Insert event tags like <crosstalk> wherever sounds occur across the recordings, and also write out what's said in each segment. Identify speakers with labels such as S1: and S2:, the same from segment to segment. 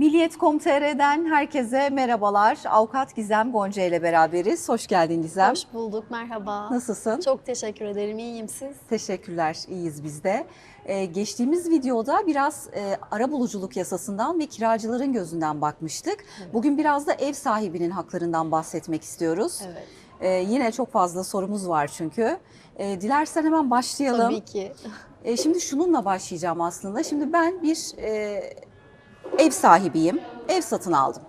S1: Milliyet.com.tr'den herkese merhabalar. Avukat Gizem Gonca ile beraberiz. Hoş geldin Gizem.
S2: Hoş bulduk, merhaba.
S1: Nasılsın?
S2: Çok teşekkür ederim, iyiyim siz?
S1: Teşekkürler, iyiyiz biz de. Ee, geçtiğimiz videoda biraz e, ara buluculuk yasasından ve kiracıların gözünden bakmıştık. Bugün biraz da ev sahibinin haklarından bahsetmek istiyoruz.
S2: Evet.
S1: Ee, yine çok fazla sorumuz var çünkü. Ee, dilersen hemen başlayalım.
S2: Tabii ki.
S1: E, şimdi şununla başlayacağım aslında. Şimdi ben bir e, ev sahibiyim. Ev satın aldım.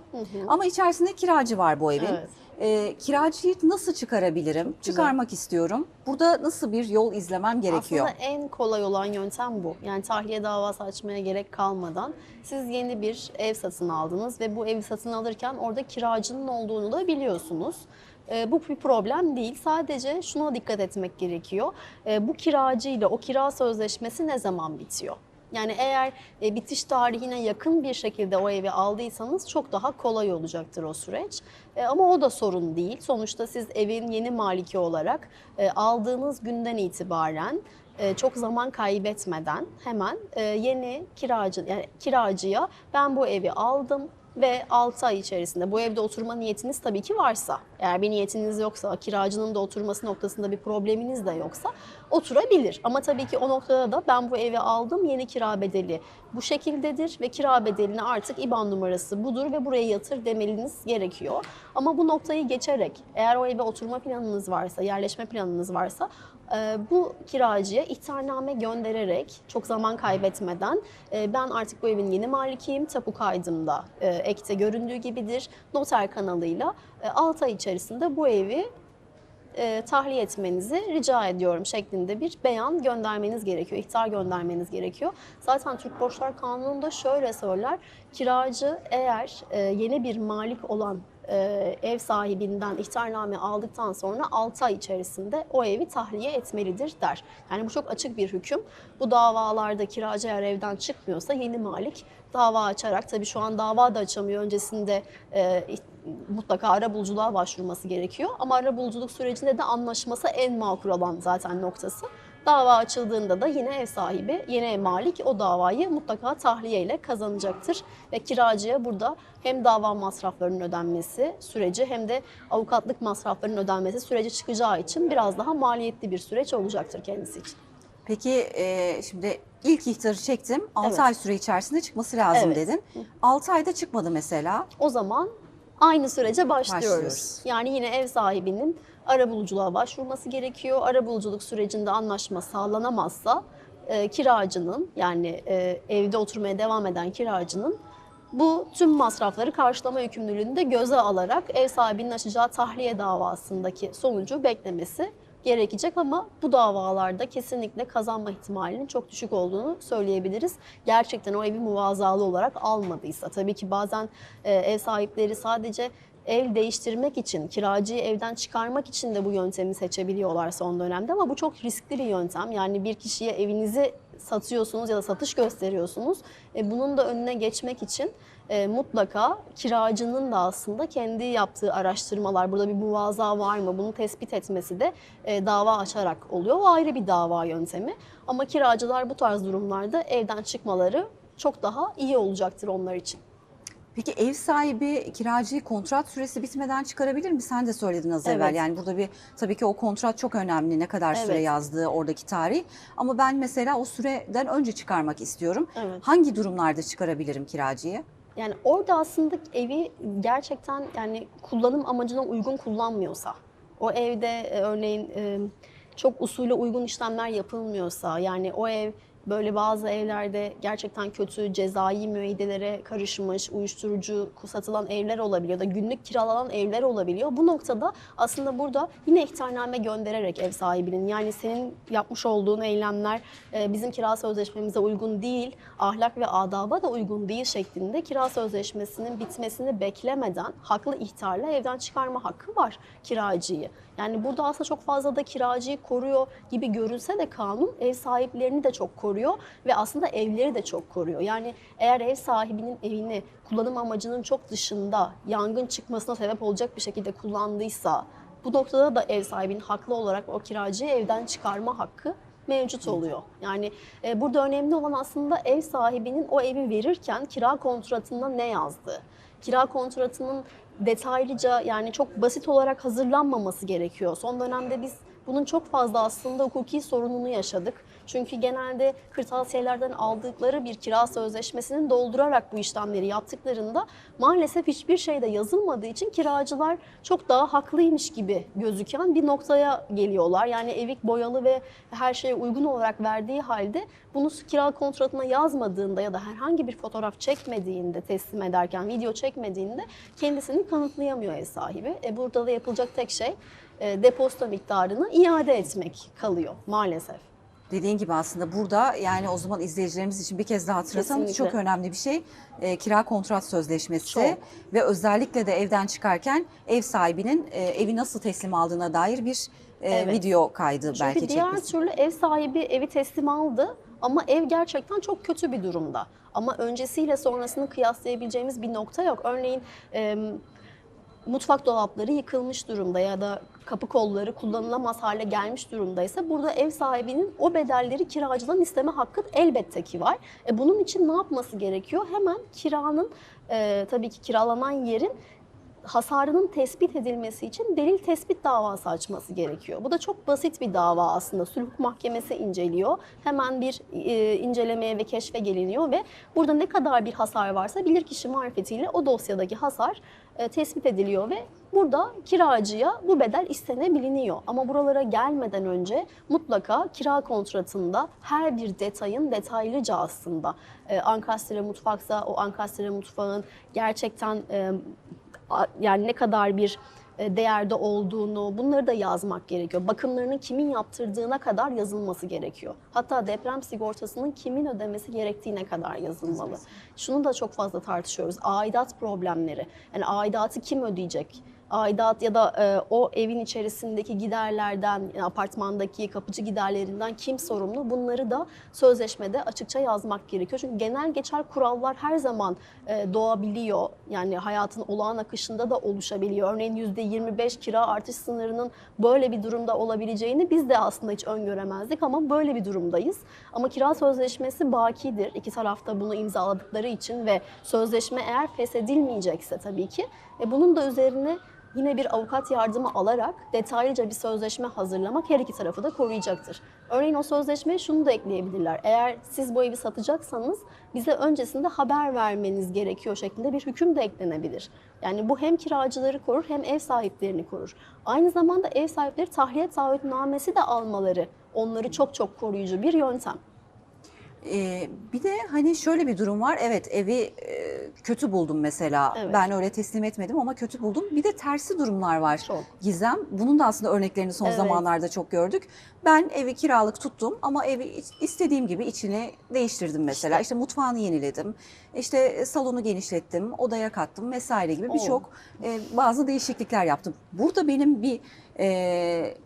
S1: Ama içerisinde kiracı var bu evin.
S2: Evet.
S1: E, kiracıyı nasıl çıkarabilirim? Çıkarmak istiyorum. Burada nasıl bir yol izlemem gerekiyor?
S2: Aslında en kolay olan yöntem bu. Yani tahliye davası açmaya gerek kalmadan siz yeni bir ev satın aldınız ve bu evi satın alırken orada kiracının olduğunu da biliyorsunuz. Ee, bu bir problem değil. Sadece şuna dikkat etmek gerekiyor. Ee, bu kiracı ile o kira sözleşmesi ne zaman bitiyor? Yani eğer e, bitiş tarihine yakın bir şekilde o evi aldıysanız çok daha kolay olacaktır o süreç. E, ama o da sorun değil. Sonuçta siz evin yeni maliki olarak e, aldığınız günden itibaren e, çok zaman kaybetmeden hemen e, yeni kiracı yani kiracıya ben bu evi aldım ve 6 ay içerisinde bu evde oturma niyetiniz tabii ki varsa, eğer bir niyetiniz yoksa, kiracının da oturması noktasında bir probleminiz de yoksa oturabilir. Ama tabii ki o noktada da ben bu evi aldım, yeni kira bedeli bu şekildedir ve kira bedelini artık IBAN numarası budur ve buraya yatır demeniz gerekiyor. Ama bu noktayı geçerek eğer o eve oturma planınız varsa, yerleşme planınız varsa bu kiracıya ihtarname göndererek çok zaman kaybetmeden e, ben artık bu evin yeni malikiyim, tapu kaydımda e, ekte göründüğü gibidir. Noter kanalıyla 6 ay içerisinde bu evi e, tahliye etmenizi rica ediyorum şeklinde bir beyan göndermeniz gerekiyor, ihtar göndermeniz gerekiyor. Zaten Türk Borçlar Kanunu'nda şöyle söyler, kiracı eğer e, yeni bir malik olan e, ev sahibinden ihtarname aldıktan sonra 6 ay içerisinde o evi tahliye etmelidir der. Yani bu çok açık bir hüküm. Bu davalarda kiracı eğer evden çıkmıyorsa yeni malik dava açarak, tabii şu an dava da açamıyor, öncesinde e, mutlaka ara buluculuğa başvurması gerekiyor. Ama ara buluculuk sürecinde de anlaşması en makul olan zaten noktası. Dava açıldığında da yine ev sahibi, yeni ev malik o davayı mutlaka tahliye ile kazanacaktır. Ve kiracıya burada hem dava masraflarının ödenmesi süreci hem de avukatlık masraflarının ödenmesi süreci çıkacağı için biraz daha maliyetli bir süreç olacaktır kendisi için.
S1: Peki e, şimdi ilk ihtarı çektim. 6
S2: Evet.
S1: ay süre içerisinde çıkması lazım
S2: Evet.
S1: dedin. 6 ayda çıkmadı mesela.
S2: O zaman aynı sürece başlıyoruz.
S1: Başlıyoruz.
S2: Yani yine ev sahibinin arabuluculuğa başvurması gerekiyor. Arabuluculuk sürecinde anlaşma sağlanamazsa e, kiracının yani e, evde oturmaya devam eden kiracının bu tüm masrafları karşılama yükümlülüğünü de göze alarak ev sahibinin açacağı tahliye davasındaki sonucu beklemesi gerekecek ama bu davalarda kesinlikle kazanma ihtimalinin çok düşük olduğunu söyleyebiliriz. Gerçekten o evi muvazalı olarak almadıysa. Tabii ki bazen e, ev sahipleri sadece ev değiştirmek için, kiracıyı evden çıkarmak için de bu yöntemi seçebiliyorlar son dönemde ama bu çok riskli bir yöntem. Yani bir kişiye evinizi satıyorsunuz ya da satış gösteriyorsunuz. E, bunun da önüne geçmek için e, mutlaka kiracının da aslında kendi yaptığı araştırmalar, burada bir muvaza var mı bunu tespit etmesi de e, dava açarak oluyor. O ayrı bir dava yöntemi. Ama kiracılar bu tarz durumlarda evden çıkmaları çok daha iyi olacaktır onlar için.
S1: Peki ev sahibi kiracıyı kontrat süresi bitmeden çıkarabilir mi? Sen de söyledin az evvel.
S2: Evet.
S1: Yani burada bir tabii ki o kontrat çok önemli. Ne kadar süre
S2: Evet.
S1: yazdığı oradaki tarih. Ama ben mesela o süreden önce çıkarmak istiyorum.
S2: Evet.
S1: Hangi durumlarda çıkarabilirim kiracıyı?
S2: Yani orada aslında evi gerçekten yani kullanım amacına uygun kullanmıyorsa, o evde e, örneğin e, çok usule uygun işlemler yapılmıyorsa, yani o ev böyle bazı evlerde gerçekten kötü cezai müeyyidelere karışmış, uyuşturucu satılan evler olabiliyor da günlük kiralanan evler olabiliyor. Bu noktada aslında burada yine ihtarname göndererek ev sahibinin yani senin yapmış olduğun eylemler e, bizim kira sözleşmemize uygun değil, ahlak ve adaba da uygun değil şeklinde kira sözleşmesinin bitmesini beklemeden haklı ihtarla evden çıkarma hakkı var kiracıyı. Yani burada aslında çok fazla da kiracıyı koruyor gibi görünse de kanun ev sahiplerini de çok koruyor ve aslında evleri de çok koruyor. Yani eğer ev sahibinin evini kullanım amacının çok dışında yangın çıkmasına sebep olacak bir şekilde kullandıysa bu noktada da ev sahibinin haklı olarak o kiracıyı evden çıkarma hakkı mevcut oluyor. Yani e, burada önemli olan aslında ev sahibinin o evi verirken kira kontratında ne yazdığı. Kira kontratının detaylıca yani çok basit olarak hazırlanmaması gerekiyor. Son dönemde biz bunun çok fazla aslında hukuki sorununu yaşadık. Çünkü genelde kırtasiyelerden aldıkları bir kira sözleşmesini doldurarak bu işlemleri yaptıklarında maalesef hiçbir şeyde yazılmadığı için kiracılar çok daha haklıymış gibi gözüken bir noktaya geliyorlar. Yani evi boyalı ve her şeye uygun olarak verdiği halde bunu kira kontratına yazmadığında ya da herhangi bir fotoğraf çekmediğinde teslim ederken, video çekmediğinde kendisini kanıtlayamıyor ev sahibi. E burada da yapılacak tek şey depozito miktarını iade etmek kalıyor maalesef.
S1: Dediğin gibi aslında burada yani o zaman izleyicilerimiz için bir kez daha hatırlatalım çok önemli bir şey e, kira kontrat sözleşmesi
S2: Çok.
S1: ve özellikle de evden çıkarken ev sahibinin e, evi nasıl teslim aldığına dair bir e,
S2: Evet.
S1: video kaydı
S2: Çünkü
S1: belki
S2: diğer
S1: çekmesi.
S2: türlü ev sahibi evi teslim aldı ama ev gerçekten çok kötü bir durumda. Ama öncesiyle sonrasını kıyaslayabileceğimiz bir nokta yok. Örneğin e, mutfak dolapları yıkılmış durumda ya da kapı kolları kullanılamaz hale gelmiş durumdaysa burada ev sahibinin o bedelleri kiracıdan isteme hakkı elbette ki var. E, bunun için ne yapması gerekiyor? Hemen kiranın e, tabii ki kiralanan yerin hasarının tespit edilmesi için delil tespit davası açması gerekiyor. Bu da çok basit bir dava aslında. Sulh mahkemesi inceliyor. Hemen bir e, incelemeye ve keşfe geliniyor ve burada ne kadar bir hasar varsa bilirkişi marifetiyle o dosyadaki hasar e, tespit ediliyor ve burada kiracıya bu bedel istenebiliniyor. Ama buralara gelmeden önce mutlaka kira kontratında her bir detayın detaylıca aslında e, ankastre mutfaksa o ankastre mutfağın gerçekten e, yani ne kadar bir e, değerde olduğunu bunları da yazmak gerekiyor. Bakımlarının kimin yaptırdığına kadar yazılması gerekiyor. Hatta deprem sigortasının kimin ödemesi gerektiğine kadar yazılmalı. Şunu da çok fazla tartışıyoruz. Aidat problemleri. Yani aidatı kim ödeyecek? Aidat ya da e, o evin içerisindeki giderlerden, yani apartmandaki kapıcı giderlerinden kim sorumlu? Bunları da sözleşmede açıkça yazmak gerekiyor. Çünkü genel geçer kurallar her zaman e, doğabiliyor. Yani hayatın olağan akışında da oluşabiliyor. Örneğin %25 kira artış sınırının böyle bir durumda olabileceğini biz de aslında hiç öngöremezdik ama böyle bir durumdayız. Ama kira sözleşmesi bakidir. İki tarafta bunu imzaladıkları için ve sözleşme eğer feshedilmeyecekse tabii ki e, bunun da üzerine yine bir avukat yardımı alarak detaylıca bir sözleşme hazırlamak her iki tarafı da koruyacaktır. Örneğin o sözleşmeye şunu da ekleyebilirler. Eğer siz bu evi satacaksanız bize öncesinde haber vermeniz gerekiyor şeklinde bir hüküm de eklenebilir. Yani bu hem kiracıları korur hem ev sahiplerini korur. Aynı zamanda ev sahipleri tahliye taahhütnamesi de almaları onları çok çok koruyucu bir yöntem.
S1: Ee, bir de hani şöyle bir durum var. Evet evi e, kötü buldum mesela.
S2: Evet.
S1: Ben öyle teslim etmedim ama kötü buldum. Bir de tersi durumlar var.
S2: Çok.
S1: Gizem. Bunun da aslında örneklerini son
S2: Evet.
S1: zamanlarda çok gördük. Ben evi kiralık tuttum ama evi istediğim gibi içini değiştirdim mesela.
S2: İşte.
S1: İşte, mutfağını yeniledim. İşte salonu genişlettim, odaya kattım vesaire gibi birçok e, bazı değişiklikler yaptım. Burada benim bir e,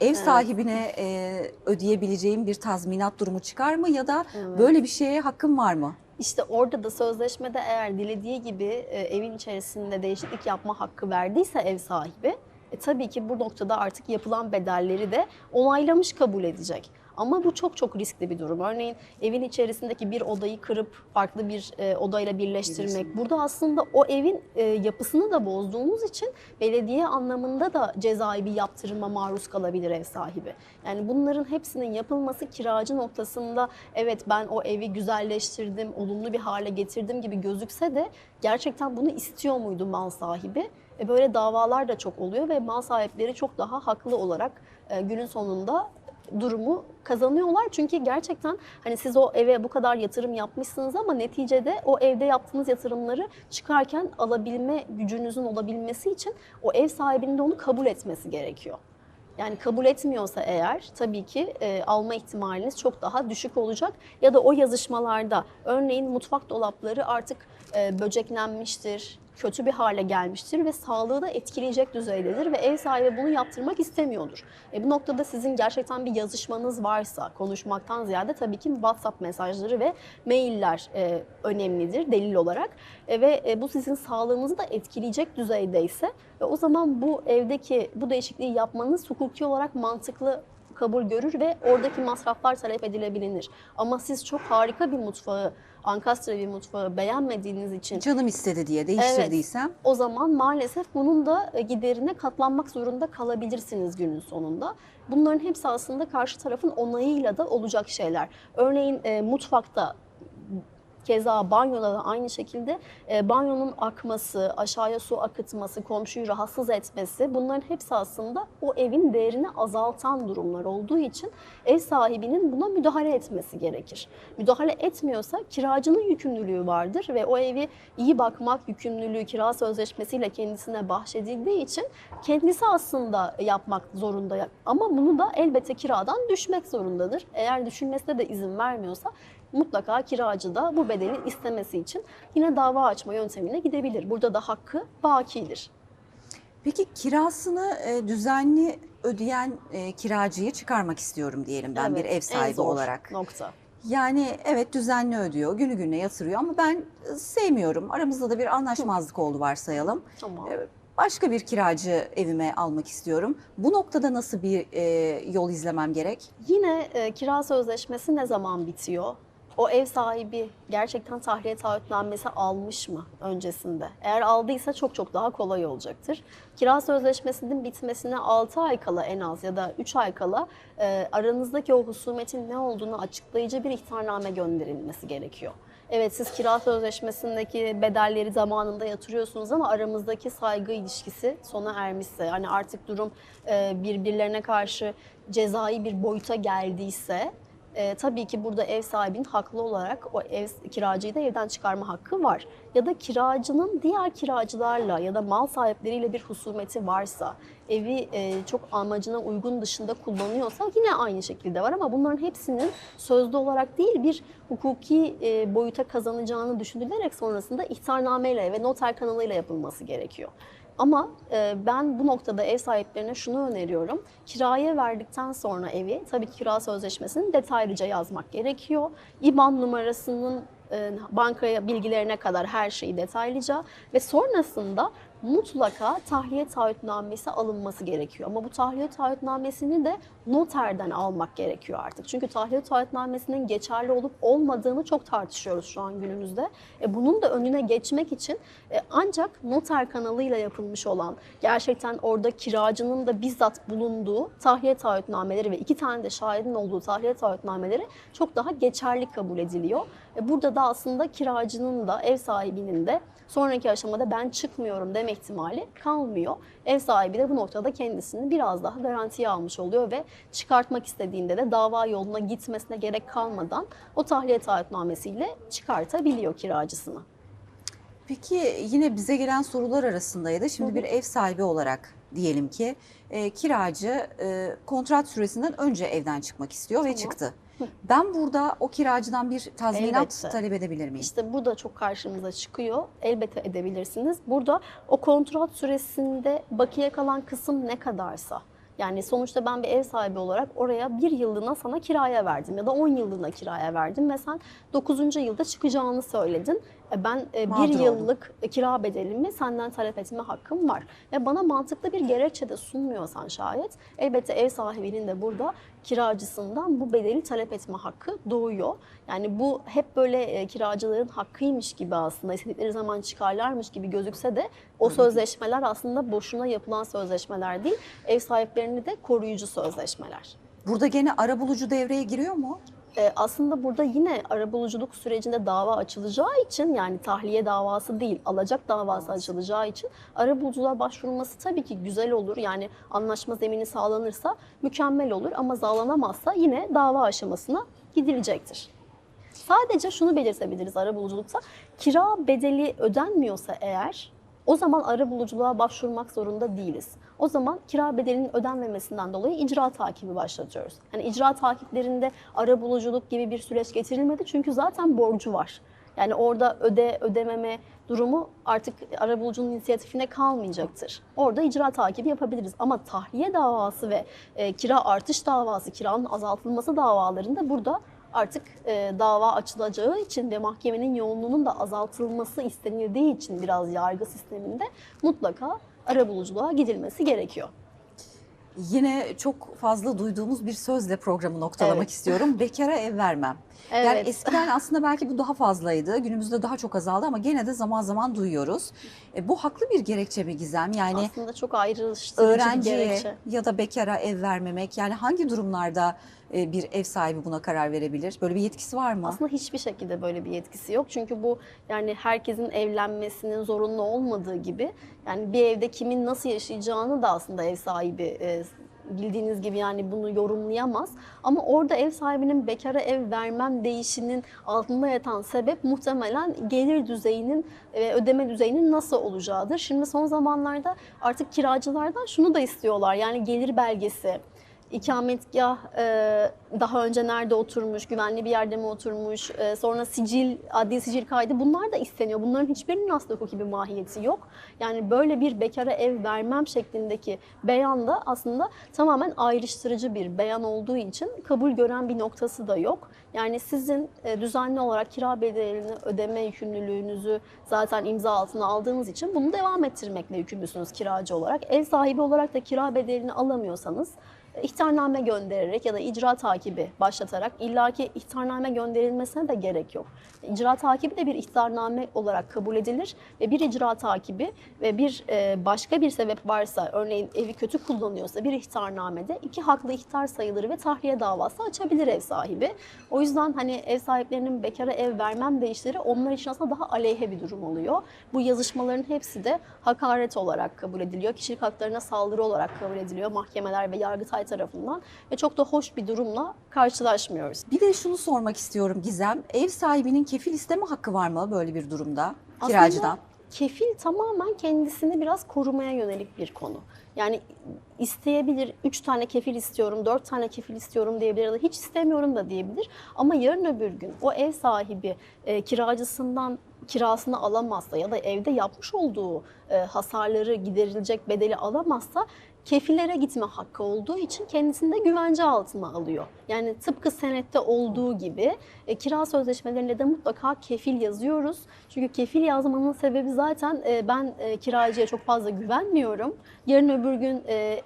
S1: ev sahibine e, ödeyebileceğim bir tazminat durumu çıkar mı ya da
S2: Evet.
S1: böyle bir şeye hakkım var mı?
S2: İşte orada da sözleşmede eğer dilediği gibi e, evin içerisinde değişiklik yapma hakkı verdiyse ev sahibi, e, tabii ki bu noktada artık yapılan bedelleri de onaylamış kabul edecek. Ama bu çok çok riskli bir durum. Örneğin evin içerisindeki bir odayı kırıp farklı bir e, odayla birleştirmek.
S1: Birleştirmek.
S2: Burada aslında o evin e, yapısını da bozduğumuz için belediye anlamında da cezai bir yaptırıma maruz kalabilir ev sahibi. Yani bunların hepsinin yapılması kiracı noktasında evet ben o evi güzelleştirdim, olumlu bir hale getirdim gibi gözükse de gerçekten bunu istiyor muydu mal sahibi? E, böyle davalar da çok oluyor ve mal sahipleri çok daha haklı olarak e, günün sonunda durumu kazanıyorlar. Çünkü gerçekten hani siz o eve bu kadar yatırım yapmışsınız ama neticede o evde yaptığınız yatırımları çıkarken alabilme gücünüzün olabilmesi için o ev sahibinin de onu kabul etmesi gerekiyor. Yani kabul etmiyorsa eğer tabii ki e, alma ihtimaliniz çok daha düşük olacak. Ya da o yazışmalarda örneğin mutfak dolapları artık e, böceklenmiştir, kötü bir hale gelmiştir ve sağlığı da etkileyecek düzeydedir ve ev sahibi bunu yaptırmak istemiyordur. E, bu noktada sizin gerçekten bir yazışmanız varsa konuşmaktan ziyade tabii ki WhatsApp mesajları ve mailler e, önemlidir delil olarak E, ve e, bu sizin sağlığınızı da etkileyecek düzeydeyse ve o zaman bu evdeki bu değişikliği yapmanız hukuki olarak mantıklı kabul görür ve oradaki masraflar talep edilebilir. Ama siz çok harika bir mutfağı, ankastre bir mutfağı beğenmediğiniz için
S1: Canım istedi diye değiştirdiysem
S2: o zaman maalesef bunun da e, giderine katlanmak zorunda kalabilirsiniz günün sonunda. Bunların hepsi aslında karşı tarafın onayıyla da olacak şeyler. Örneğin e, mutfakta Keza banyoda da aynı şekilde e, banyonun akması, aşağıya su akıtması, komşuyu rahatsız etmesi bunların hepsi aslında o evin değerini azaltan durumlar olduğu için ev sahibinin buna müdahale etmesi gerekir. Müdahale etmiyorsa kiracının yükümlülüğü vardır ve o evi iyi bakmak yükümlülüğü kira sözleşmesiyle kendisine bahşedildiği için kendisi aslında yapmak zorunda. Ama bunu da elbette kiradan düşmek zorundadır. Eğer düşünmesine de izin vermiyorsa mutlaka kiracı da bu bedeli istemesi için yine dava açma yöntemine gidebilir. Burada da hakkı bakidir.
S1: Peki kirasını e, düzenli ödeyen e, kiracıyı çıkarmak istiyorum diyelim ben bir
S2: Evet,
S1: ev
S2: en
S1: sahibi
S2: zor
S1: olarak.
S2: Nokta.
S1: Yani evet düzenli ödüyor, günü gününe yatırıyor ama ben e, sevmiyorum. Aramızda da bir anlaşmazlık oldu varsayalım.
S2: Tamam.
S1: Başka bir kiracı evime almak istiyorum. Bu noktada nasıl bir e, yol izlemem gerek?
S2: Yine e, kira sözleşmesi ne zaman bitiyor? O ev sahibi gerçekten tahliye taahhütnamesi almış mı öncesinde? Eğer aldıysa çok çok daha kolay olacaktır. Kira sözleşmesinin bitmesine 6 ay kala en az ya da 3 ay kala e, aranızdaki o husumetin ne olduğunu açıklayıcı bir ihtarname gönderilmesi gerekiyor. Evet siz kira sözleşmesindeki bedelleri zamanında yatırıyorsunuz ama aramızdaki saygı ilişkisi sona ermişse, hani artık durum e, birbirlerine karşı cezai bir boyuta geldiyse e, tabii ki burada ev sahibinin haklı olarak o ev kiracıyı da evden çıkarma hakkı var. Ya da kiracının diğer kiracılarla ya da mal sahipleriyle bir husumeti varsa, evi e, çok amacına uygun dışında kullanıyorsa yine aynı şekilde var ama bunların hepsinin sözlü olarak değil bir hukuki e, boyuta kazanacağını düşünülerek sonrasında ihtarnameyle ve noter kanalıyla yapılması gerekiyor. Ama e, ben bu noktada ev sahiplerine şunu öneriyorum. Kiraya verdikten sonra evi tabii ki kira sözleşmesini detaylıca yazmak gerekiyor. İBAN numarasının e, bankaya bilgilerine kadar her şeyi detaylıca ve sonrasında mutlaka tahliye taahhütnamesi alınması gerekiyor. Ama bu tahliye taahhütnamesini de noterden almak gerekiyor artık. Çünkü tahliye taahhütnamesinin geçerli olup olmadığını çok tartışıyoruz şu an günümüzde. E, bunun da önüne geçmek için e, ancak noter kanalıyla yapılmış olan, gerçekten orada kiracının da bizzat bulunduğu tahliye taahhütnameleri ve iki tane de şahidin olduğu tahliye taahhütnameleri çok daha geçerli kabul ediliyor. E, burada da aslında kiracının da ev sahibinin de sonraki aşamada ben çıkmıyorum deme ihtimali kalmıyor. Ev sahibi de bu noktada kendisini biraz daha garantiye almış oluyor ve çıkartmak istediğinde de dava yoluna gitmesine gerek kalmadan o tahliye taahhütnamesiyle çıkartabiliyor kiracısını.
S1: Peki yine bize gelen sorular arasındaydı. Şimdi bir ev sahibi olarak diyelim ki e, kiracı e, kontrat süresinden önce evden çıkmak istiyor ve
S2: Tamam.
S1: çıktı. Ben burada o kiracıdan bir tazminat
S2: Elbette.
S1: talep edebilir miyim?
S2: İşte bu da çok karşımıza çıkıyor. Elbette edebilirsiniz. Burada o kontrat süresinde bakiye kalan kısım ne kadarsa yani sonuçta ben bir ev sahibi olarak oraya bir yıllığına sana kiraya verdim ya da 10 yıllığına kiraya verdim ve sen 9. yılda çıkacağını söyledin. E Ben e,
S1: Mağdur
S2: bir
S1: oldum.
S2: yıllık kira bedelimi senden talep etme hakkım var. Ve bana mantıklı bir gerekçe de sunmuyorsan şayet elbette ev sahibinin de burada kiracısından bu bedeli talep etme hakkı doğuyor. Yani bu hep böyle e, kiracıların hakkıymış gibi aslında istedikleri zaman çıkarlarmış gibi gözükse de o sözleşmeler aslında boşuna yapılan sözleşmeler değil. Ev sahiplerini de koruyucu sözleşmeler.
S1: Burada gene arabulucu devreye giriyor mu?
S2: Ee, aslında burada yine arabuluculuk sürecinde dava açılacağı için yani tahliye davası değil alacak davası açılacağı için arabuluculuğa başvurulması tabii ki güzel olur. Yani anlaşma zemini sağlanırsa mükemmel olur ama sağlanamazsa yine dava aşamasına gidilecektir. Sadece şunu belirtebiliriz arabuluculukta kira bedeli ödenmiyorsa eğer o zaman arabuluculuğa başvurmak zorunda değiliz. O zaman kira bedelinin ödenmemesinden dolayı icra takibi başlatıyoruz. Yani icra takiplerinde arabuluculuk gibi bir süreç getirilmedi çünkü zaten borcu var. Yani orada öde ödememe durumu artık arabulucunun inisiyatifine kalmayacaktır. Orada icra takibi yapabiliriz ama tahliye davası ve e, kira artış davası, kiranın azaltılması davalarında burada artık e, dava açılacağı için ve mahkemenin yoğunluğunun da azaltılması istenildiği için biraz yargı sisteminde mutlaka arabuluculuğa gidilmesi gerekiyor.
S1: Yine çok fazla duyduğumuz bir sözle programı noktalamak
S2: Evet.
S1: istiyorum. <laughs> Bekara ev vermem. Yani
S2: Evet.
S1: eskiden aslında belki bu daha fazlaydı. Günümüzde daha çok azaldı ama gene de zaman zaman duyuyoruz. E, bu haklı bir gerekçe mi Gizem? Yani
S2: Aslında çok ayrıştırıcı bir gerekçe.
S1: ya da bekara ev vermemek yani hangi durumlarda bir ev sahibi buna karar verebilir? Böyle bir yetkisi var mı?
S2: Aslında hiçbir şekilde böyle bir yetkisi yok. Çünkü bu yani herkesin evlenmesinin zorunlu olmadığı gibi yani bir evde kimin nasıl yaşayacağını da aslında ev sahibi e, bildiğiniz gibi yani bunu yorumlayamaz. Ama orada ev sahibinin bekara ev vermem değişinin altında yatan sebep muhtemelen gelir düzeyinin ve ödeme düzeyinin nasıl olacağıdır. Şimdi son zamanlarda artık kiracılardan şunu da istiyorlar. Yani gelir belgesi, ikametgah e, daha önce nerede oturmuş, güvenli bir yerde mi oturmuş, e, sonra sicil, adli sicil kaydı bunlar da isteniyor. Bunların hiçbirinin aslında hukuki bir mahiyeti yok. Yani böyle bir bekara ev vermem şeklindeki beyan da aslında tamamen ayrıştırıcı bir beyan olduğu için kabul gören bir noktası da yok. Yani sizin e, düzenli olarak kira bedelini ödeme yükümlülüğünüzü zaten imza altına aldığınız için bunu devam ettirmekle yükümlüsünüz kiracı olarak. Ev sahibi olarak da kira bedelini alamıyorsanız ihtarname göndererek ya da icra takibi başlatarak illaki ihtarname gönderilmesine de gerek yok. İcra takibi de bir ihtarname olarak kabul edilir ve bir icra takibi ve bir e, başka bir sebep varsa örneğin evi kötü kullanıyorsa bir ihtarnamede iki haklı ihtar sayılır ve tahliye davası açabilir ev sahibi. O yüzden hani ev sahiplerinin bekara ev vermem değişleri onlar için aslında daha aleyhe bir durum oluyor. Bu yazışmaların hepsi de hakaret olarak kabul ediliyor. Kişilik haklarına saldırı olarak kabul ediliyor mahkemeler ve Yargıtay tarafından ve çok da hoş bir durumla karşılaşmıyoruz.
S1: Bir de şunu sormak istiyorum Gizem. Ev sahibinin kefil isteme hakkı var mı böyle bir durumda
S2: Aslında
S1: kiracıdan?
S2: Kefil tamamen kendisini biraz korumaya yönelik bir konu. Yani isteyebilir, üç tane kefil istiyorum, dört tane kefil istiyorum diyebilir ya da hiç istemiyorum da diyebilir. Ama yarın öbür gün o ev sahibi e, kiracısından kirasını alamazsa ya da evde yapmış olduğu e, hasarları giderilecek bedeli alamazsa kefillere gitme hakkı olduğu için kendisini de güvence altına alıyor. Yani tıpkı senette olduğu gibi e, kira sözleşmelerinde de mutlaka kefil yazıyoruz. Çünkü kefil yazmanın sebebi zaten e, ben e, kiracıya çok fazla güvenmiyorum. Yarın öbür gün e,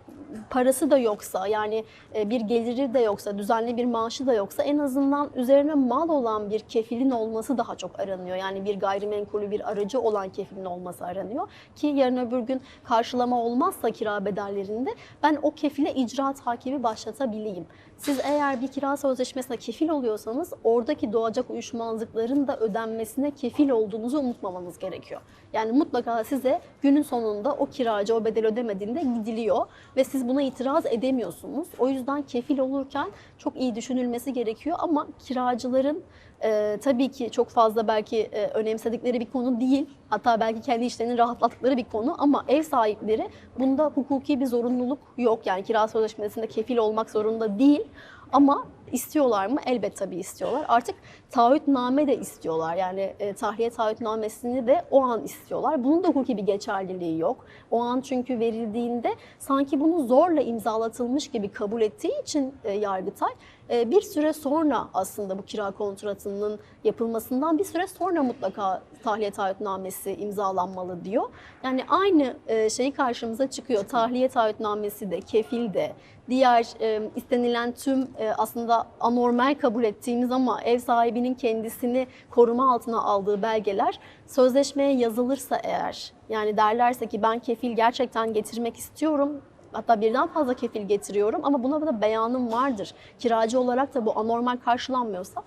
S2: parası da yoksa yani e, bir geliri de yoksa, düzenli bir maaşı da yoksa en azından üzerine mal olan bir kefilin olması daha çok aranıyor. Yani bir gayrimenkulü bir aracı olan kefilin olması aranıyor. Ki yarın öbür gün karşılama olmazsa kira bedellerinde ben o kefile icra takibi başlatabileyim. Siz eğer bir kira sözleşmesine kefil oluyorsanız oradaki doğacak uyuşmazlıkların da ödenmesine kefil olduğunuzu unutmamanız gerekiyor. Yani mutlaka size günün sonunda o kiracı o bedel ödemediğinde gidiliyor ve siz buna itiraz edemiyorsunuz. O yüzden kefil olurken çok iyi düşünülmesi gerekiyor ama kiracıların e, tabii ki çok fazla belki e, önemsedikleri bir konu değil. Hatta belki kendi işlerini rahatlattıkları bir konu ama ev sahipleri bunda hukuki bir zorunluluk yok. Yani kira sözleşmesinde kefil olmak zorunda değil. Ama istiyorlar mı? Elbette tabii istiyorlar. Artık taahhütname de istiyorlar. Yani e, tahliye taahhütnamesini de o an istiyorlar. Bunun da hukuki bir geçerliliği yok. O an çünkü verildiğinde sanki bunu zorla imzalatılmış gibi kabul ettiği için e, Yargıtay e, bir süre sonra aslında bu kira kontratının yapılmasından bir süre sonra mutlaka tahliye taahhütnamesi imzalanmalı diyor. Yani aynı e, şeyi karşımıza çıkıyor. Tahliye taahhütnamesi de, kefil de, diğer e, istenilen tüm e, aslında anormal kabul ettiğimiz ama ev sahibinin kendisini koruma altına aldığı belgeler sözleşmeye yazılırsa eğer yani derlerse ki ben kefil gerçekten getirmek istiyorum hatta birden fazla kefil getiriyorum ama buna da beyanım vardır. Kiracı olarak da bu anormal karşılanmıyorsa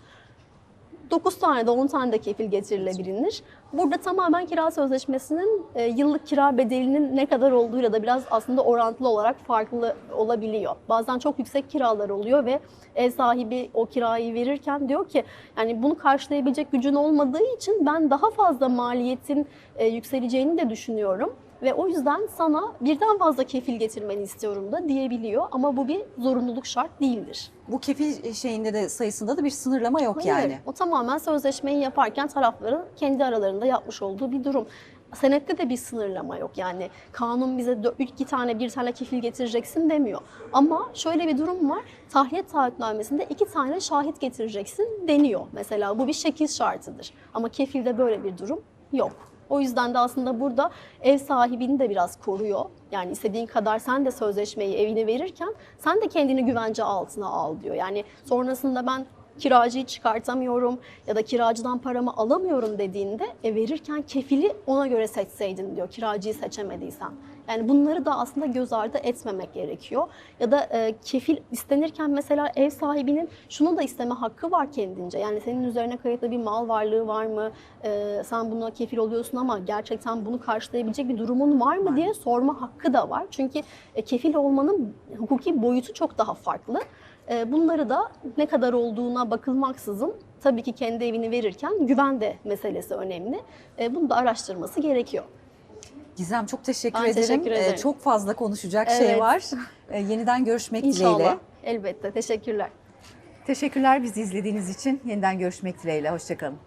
S2: 9 tane de 10 tane de kefil getirilebilir. Burada tamamen kira sözleşmesinin e, yıllık kira bedelinin ne kadar olduğuyla da biraz aslında orantılı olarak farklı olabiliyor. Bazen çok yüksek kiralar oluyor ve ev sahibi o kirayı verirken diyor ki yani bunu karşılayabilecek gücün olmadığı için ben daha fazla maliyetin e, yükseleceğini de düşünüyorum. Ve o yüzden sana birden fazla kefil getirmeni istiyorum da diyebiliyor. Ama bu bir zorunluluk şart değildir.
S1: Bu kefil şeyinde de sayısında da bir sınırlama yok yani.
S2: Hayır, o tamamen sözleşmeyi yaparken tarafların kendi aralarında yapmış olduğu bir durum. Senette de bir sınırlama yok. Yani kanun bize iki tane bir tane kefil getireceksin demiyor. Ama şöyle bir durum var. Tahliye taahhütnamesinde iki tane şahit getireceksin deniyor. Mesela bu bir şekil şartıdır. Ama kefilde böyle bir durum yok. O yüzden de aslında burada ev sahibini de biraz koruyor. Yani istediğin kadar sen de sözleşmeyi evine verirken sen de kendini güvence altına al diyor. Yani sonrasında ben kiracıyı çıkartamıyorum ya da kiracıdan paramı alamıyorum dediğinde e, verirken kefili ona göre seçseydin diyor kiracıyı seçemediysen. Yani bunları da aslında göz ardı etmemek gerekiyor. Ya da e, kefil istenirken mesela ev sahibinin şunu da isteme hakkı var kendince. Yani senin üzerine kayıtlı bir mal varlığı var mı? E, sen buna kefil oluyorsun ama gerçekten bunu karşılayabilecek bir durumun var mı diye sorma hakkı da var. Çünkü e, kefil olmanın hukuki boyutu çok daha farklı. E, Bunları da ne kadar olduğuna bakılmaksızın tabii ki kendi evini verirken güven de meselesi önemli. E, Bunu da araştırması gerekiyor.
S1: Gizem çok teşekkür
S2: Ben
S1: ederim.
S2: teşekkür
S1: Ee,
S2: ederim.
S1: çok fazla konuşacak şey
S2: Evet.
S1: var. Ee, yeniden görüşmek
S2: İnşallah.
S1: dileğiyle.
S2: Elbette. Teşekkürler.
S1: Teşekkürler bizi izlediğiniz için. Yeniden görüşmek dileğiyle. Hoşçakalın.